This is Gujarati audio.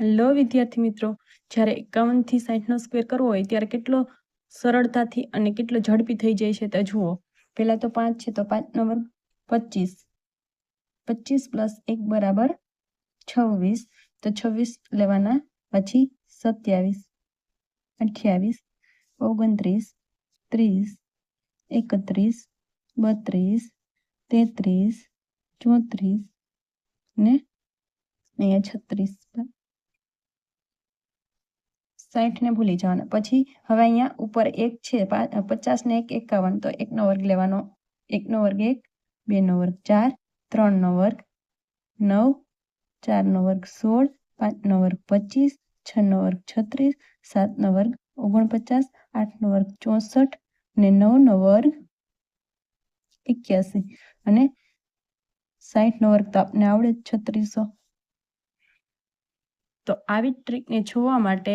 હેલો વિદ્યાર્થી મિત્રો, જ્યારે એકાવનથી સાઠનો સ્ક્વેર કરવો હોય, ત્યારે કેટલો સરળતાથી અને કેટલો ઝડપી થઈ જાય છે તે જુઓ. પહેલાં તો પાંચ છે, તો પાંચનો વર્ગ પચીસ. પચીસ પ્લસ એક બરાબર છવ્વીસ. તો છવ્વીસ લેવાના પછી સત્યાવીસ, અઠ્યાવીસ, ઓગણત્રીસ, ત્રીસ, એકત્રીસ, બત્રીસ, તેત્રીસ, ચોત્રીસ ને અહીંયા છત્રીસ. સાઠને ભૂલી જવાના. પછી હવે અહીંયા ઉપર એક છે પચાસ ને એક એકાવન. તો એકનો વર્ગ લેવાનો. એકનો વર્ગ એક, બેનો વર્ગ ચાર, ત્રણનો વર્ગ નવ, ચારનો વર્ગ સોળ, પાંચનો વર્ગ પચીસ, છનો વર્ગ છત્રીસ, સાતનો વર્ગ ઓગણપચાસ, આઠનો વર્ગ ચોસઠ ને નવનો વર્ગ એક્યાસી. અને સાઠનો વર્ગ તો આપને આવડે છત્રીસો. તો આવી ટ્રીકને જોવા માટે